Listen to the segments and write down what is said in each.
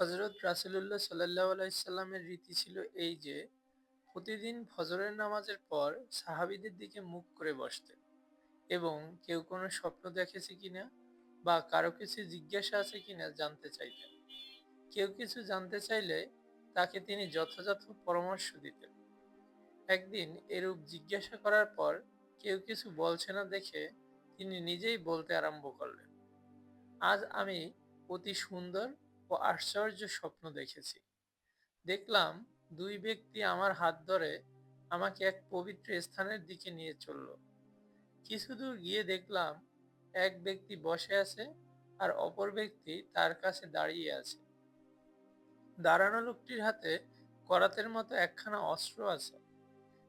হজরত রাসূলুল্লাহ সাল্লাল্লাহু আলাইহি সাল্লামের রীতি ছিল এই যে, প্রতিদিন ফজরের নামাজের পর সাহাবিদের দিকে মুখ করে বসতেন এবং কেউ কোনো স্বপ্ন দেখেছে কিনা বা কারও কিছু জিজ্ঞাসা আছে কিনা জানতে চাইতেন। কেউ কিছু জানতে চাইলে তাকে তিনি যথাযথ পরামর্শ দিতেন। একদিন এরূপ জিজ্ঞাসা করার পর কেউ কিছু বলছে না দেখে তিনি নিজেই বলতে আরম্ভ করলেন। আজ আমি অতি সুন্দর ও আশ্চর্য স্বপ্ন দেখেছি। দেখলাম দুই ব্যক্তি আমার হাত ধরে আমাকে এক পবিত্র স্থানের দিকে নিয়ে চলল। কিছু দূর গিয়ে দেখলাম এক ব্যক্তি বসে আছে আর অপর ব্যক্তি তার কাছে দাঁড়িয়ে আছে। দাঁড়ানো লোকটির হাতে করাতের মতো একখানা অস্ত্র আছে।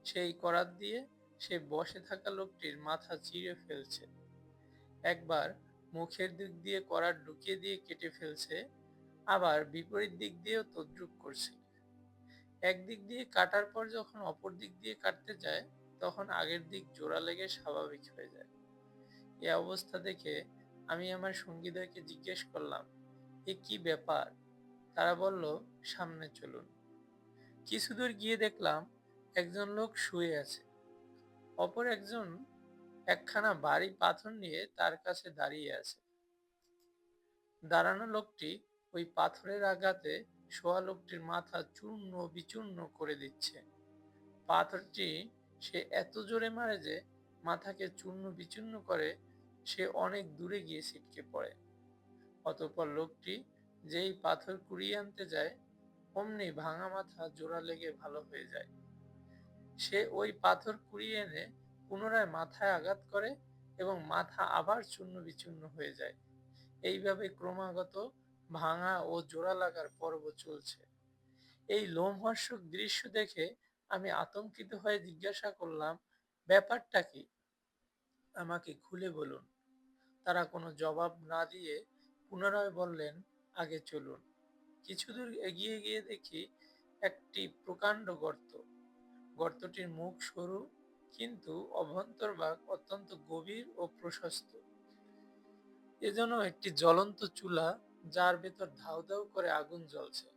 সেই করাত দিয়ে সে বসে থাকা লোকটির মাথা চিড়ে ফেলছে। একবার মুখের দিক দিয়ে করাত ঢুকিয়ে দিয়ে কেটে ফেলছে আবার বিপরীত দিক দিয়েও তদ্রুপ করছে। একদিক দিয়ে কাটার পর যখন অপর দিক দিয়ে কাটতে যায়, তখন আগের দিক জোড়া লেগে স্বাভাবিক হয়ে যায়। এ অবস্থা দেখে আমি আমার সঙ্গীদ্বয়কে জিজ্ঞেস করলাম, এ কি ব্যাপার? তারা বলল, সামনে চলুন। কিছু দূর গিয়ে দেখলাম একজন লোক শুয়ে আছে। অপর একজন একখানা বাড়ি পাথর নিয়ে তার কাছে দাঁড়িয়ে আছে। দাঁড়ানো লোকটি ওই পাথরের আঘাতে শোয়া লোকটির মাথা চূর্ণ বিচূর্ণ করে দিচ্ছে। পাথরটি সে এত জোরে মারে যে মাথাকে চূর্ণ বিচূর্ণ করে সে অনেক দূরে গিয়ে ছিটকে পড়ে। অতঃপর লোকটি যেই পাথর কুড়িয়ে আনতে যায়, অমনি ভাঙা মাথা জোড়া লেগে ভালো হয়ে যায়। সে ওই পাথর কুড়িয়ে এনে পুনরায় মাথায় আঘাত করে এবং মাথা আবার চূর্ণ বিচূর্ণ হয়ে যায়। এইভাবে ক্রমাগত ভাঙা ও জোড়া লাগার পর্ব চলছে। এই লোমহর্ষক দৃশ্য দেখে আমি আতঙ্কিত হয়ে জিজ্ঞাসা করলাম, ব্যাপারটা কি? আমাকে খুলে বলুন। তারা কোনো জবাব না দিয়ে পুনরায় বললেন, আগে চলুন। কিছু দূর এগিয়ে গিয়ে দেখি একটি প্রকাণ্ড গর্ত। গর্তটির মুখ সরু, কিন্তু অভ্যন্তরভাগ অত্যন্ত গভীর ও প্রশস্ত। এজন্য একটি জ্বলন্ত চুলা যার ভেতর ধাউ ধাউ করে আগুন জ্বলছে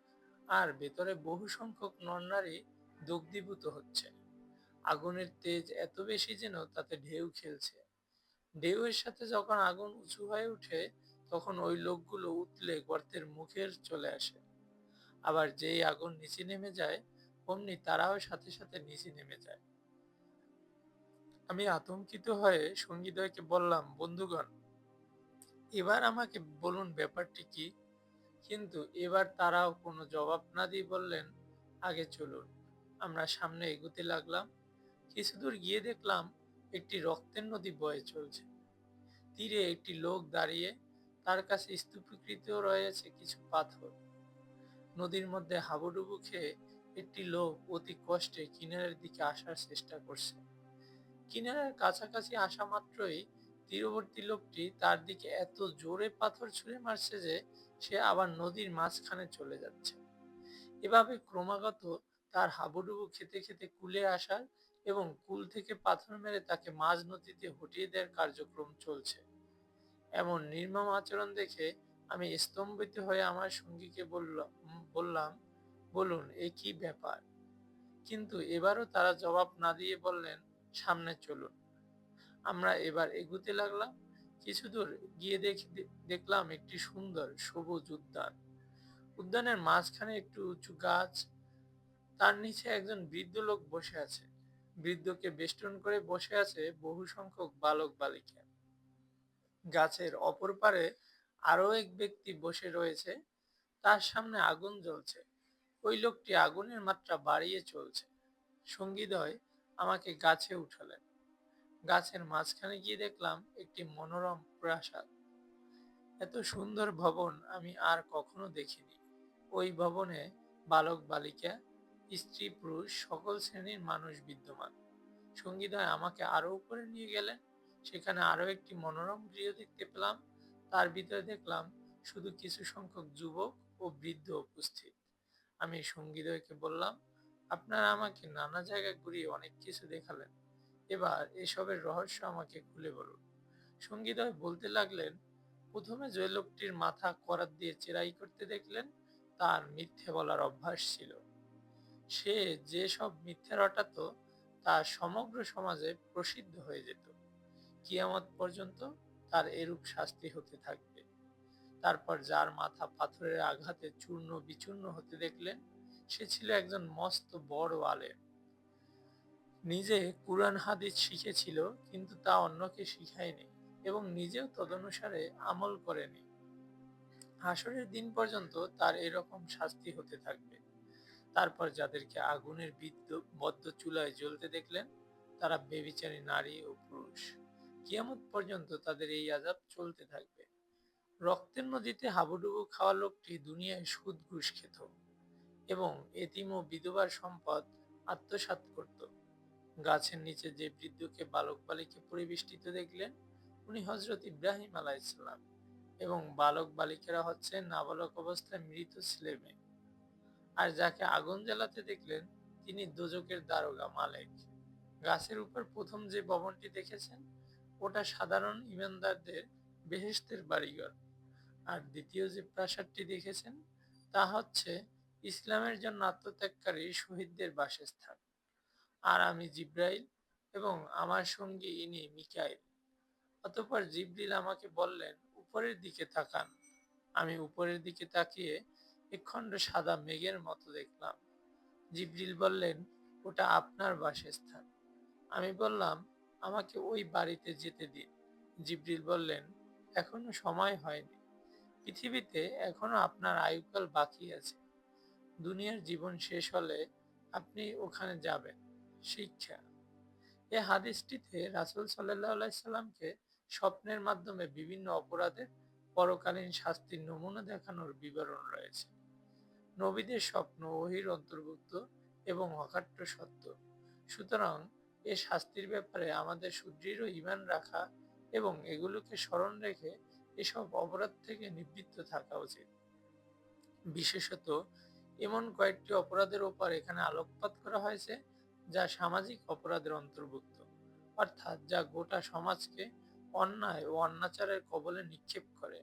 আর ভেতরে বহু সংখ্যক নরনারী দগ্ধীভূত হচ্ছে। আগুনের তেজ এত বেশি যেন তাতে ঢেউ খেলছে। ঢেউয়ের সাথে যখন আগুন উঁচু হয়ে উঠে তখন ওই লোকগুলো উতলে গর্তের মুখের চলে আসে। আবার যেই আগুন নিচে নেমে যায়, অমনি তারাও সাথে সাথে নিচে নেমে যায়। আমি আতঙ্কিত হয়ে সঙ্গীদয়কে বললাম, বন্ধুগণ এবার আমাকে বলুন ব্যাপারটি কি? কিন্তু এবার তারাও কোনো জবাব না দিয়ে বললেন, আগে চলুন, আমরা সামনে এগুতে লাগলাম। কিছু দূর গিয়ে দেখলাম একটি রক্তের নদী বয়ে চলছে। তীরে একটি লোক দাঁড়িয়ে তার কাছে স্তূপীকৃত রয়েছে কিছু পাথর। নদীর মধ্যে হাবুডুবু খেয়ে একটি লোক অতি কষ্টে কিনারের দিকে আসার চেষ্টা করছে। কিনারের কাছাকাছি আসা মাত্রই তীরবর্তী লোকটি তার দিকে এত জোরে পাথর ছুঁড়ে মারছে যে সে আবার নদীর মাঝখানে চলে যাচ্ছে। এভাবে ক্রমাগত তার হাবুডুবু খেতে খেতে কুলে আসার এবং কুল থেকে পাথর মেরে তাকে মাঝ নদীতে হটিয়ে দেওয়ার কার্যক্রম চলছে। এমন নির্মম আচরণ দেখে আমি স্তম্ভিত হয়ে আমার সঙ্গীকে বললাম বললাম, বলুন, এ কি ব্যাপার? কিন্তু এবারও তারা জবাব না দিয়ে বললেন, সামনে চলুন। আমরা এবার এগুতে লাগলাম। কিছু দূর গিয়ে দেখলাম একটি সুন্দর সবুজ উদ্যান। উদ্যানের মাঝখানে একটু উঁচু গাছ, তার নিচে একজন বৃদ্ধ লোক বসে আছে। বৃদ্ধকে বেষ্টন করে বসে আছে বহু সংখ্যক বালক বালিকা। গাছের অপর পারে আরও এক ব্যক্তি বসে রয়েছে। তার সামনে আগুন জ্বলছে। ওই লোকটি আগুনের মাত্রা বাড়িয়ে চলছে। সঙ্গীদয় আমাকে গাছে উঠালেন। গাছের মাঝখানে গিয়ে দেখলাম একটি মনোরম প্রাসাদ। এত সুন্দর ভবন আমি আর কখনো দেখিনি। ওই ভবনে বালক, বালিকা, স্ত্রী, পুরুষ, সকল শ্রেণির মানুষ বিদ্যমান। সঙ্গীদয় আমাকে আরও উপরে নিয়ে গেলেন। সেখানে আরও একটি মনোরম গৃহ দেখতে পেলাম। তার ভিতরে দেখলাম শুধু কিছু সংখ্যক যুবক ও বৃদ্ধ উপস্থিত। আমি সঙ্গীদয়কে বললাম, আপনারা আমাকে নানা জায়গায় ঘুরিয়ে অনেক কিছু দেখালেন। এবার এসবের রহস্য আমাকে খুলে বলুন। সঙ্গীদয় বলতে লাগলেন, প্রথমে যে লোকটির মাথা করাত দিয়ে চেরাই করতে দেখলেন, তার মিথ্যে বলার অভ্যাস ছিল। সে যে সব মিথ্যে রটাত, তা সমগ্র সমাজে প্রসিদ্ধ হয়ে যেত। কিয়ামত পর্যন্ত তার এরূপ শাস্তি হতে থাকবে। তারপর যার মাথা পাথরের আঘাতে চূর্ণ বিচূর্ণ হতে দেখলেন, সে ছিল একজন মস্ত বড় আলেম। নিজে কুরআন হাদিস শিখেছিল, কিন্তু তা অন্যকে শিখায়নি এবং নিজেও তদনুসারে আমল করেনি। হাসরের দিন পর্যন্ত তার এরকম শাস্তি হতে থাকবে। তারপর যাদেরকে আগুনের বিদ্যুৎ বদ্ধ চুলায় জ্বলতে দেখলেন, তারা বেবিচারী নারী ও পুরুষ। কিয়ামত পর্যন্ত তাদের এই আজাব চলতে থাকবে। রক্তের নদীতে হাবুডুবু খাওয়া লোকটি দুনিয়ায় সুদ ঘুষ খেত এবং এতিম ও বিধবার সম্পদ আত্মসাৎ করত। গাছের নিচে যে বৃদ্ধকে বালক বালিকে পরিবেষ্টিত দেখলেন, উনি হজরত ইব্রাহিম আলাইসাল্লাম এবং বালক বালিকেরা হচ্ছে নাবালক অবস্থায় মৃত ছেলে মেয়ে। আর যাকে আগুন জ্বালাতে দেখলেন, তিনি দোজকের দারোগা মালেক। গাছের উপর প্রথম যে ভবনটি দেখেছেন, ওটা সাধারণ ইমানদারদের বেহেস্তের বাড়িঘর। আর দ্বিতীয় যে প্রাসাদটি দেখেছেন, তা হচ্ছে ইসলামের জন্য আত্মত্যাগকারী শহীদদের বাসস্থান। আর আমি জিব্রাইল এবং আমার সঙ্গী ইনি মিকাইল। অতপর জিব্রিল আমাকে বললেন, উপরের দিকে তাকান। আমি উপরের দিকে তাকিয়ে একখণ্ড সাদা মেঘের মতো দেখলাম। জিব্রিল বললেন, ওটা আপনার বাসস্থান। আমি বললাম, আমাকে ওই বাড়িতে যেতে দিন। জিব্রিল বললেন, এখনও সময় হয়নি। পৃথিবীতে এখনও আপনার আয়ুকাল বাকি আছে। দুনিয়ার জীবন শেষ হলে আপনি ওখানে যাবেন। শিক্ষা। এ হাদিসটিতে রাসুল সাল্লাহ সাল্লামকে স্বপ্নের মাধ্যমে বিভিন্ন অপরাধের পরকালীন শাস্তির নমুনা দেখানোর বিবরণ রয়েছে। নবীদের স্বপ্ন ওহির অন্তর্ভুক্ত এবং অকাট্য সত্য। সুতরাং এ শাস্তির ব্যাপারে আমাদের সুদৃঢ় ইমান রাখা এবং এগুলোকে স্মরণ রেখে এসব অপরাধ থেকে নিবৃত্ত থাকা উচিত। বিশেষত এমন কয়েকটি অপরাধের ওপর এখানে আলোকপাত করা হয়েছে যা সামাজিক অপরাধের অন্তর্ভুক্ত, অর্থাৎ যা গোটা সমাজকে অন্যায় ও অন্যাচারের কবলে নিক্ষেপ করে।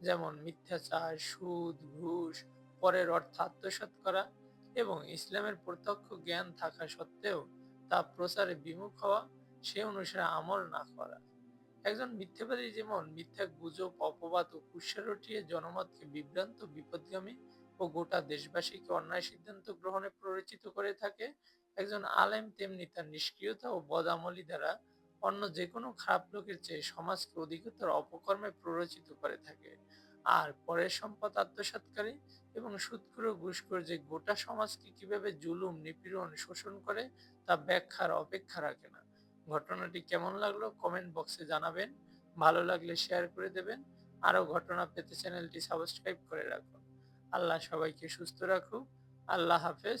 যেমন মিথ্যাচার, সুদ, ঘুষ, পরের অর্থ আত্মসাত করা এবং ইসলামের প্রত্যক্ষ জ্ঞান থাকা সত্ত্বেও তা প্রচারে বিমুখ হওয়া, সে অনুসারে আমল না করা। একজন মিথ্যাবাদী যেমন মিথ্যা গুজব, অপবাদ ও কুৎসা জনমতকে বিভ্রান্ত, বিপদগামী ও গোটা দেশবাসীকে অন্যায় সিদ্ধান্ত গ্রহণে প্ররোচিত করে থাকে একজন আলেম তেমনি তার নিষ্ক্রিয়তা ও বদামলি দ্বারা অন্য যে কোনো খারাপ লোকের চেয়ে সমাজকে অধিকতর অপকর্মে প্ররোচিত করে থাকে। আর পরের সম্পদ আত্মসাতকারী এবং সুৎখর ঘুষখোর যে গোটা সমাজকে কীভাবে জুলুম, নিপীড়ন শোষণ করে তা ব্যাখ্যার অপেক্ষা রাখে না। ঘটনাটি কেমন লাগল কমেন্ট বক্সে জানাবেন। ভালো লাগলে শেয়ার করে দেবেন। আরও ঘটনা পেতে চ্যানেলটি সাবস্ক্রাইব করে রাখুন। আল্লাহ সবাইকে সুস্থ রাখুক। আল্লাহ হাফেজ।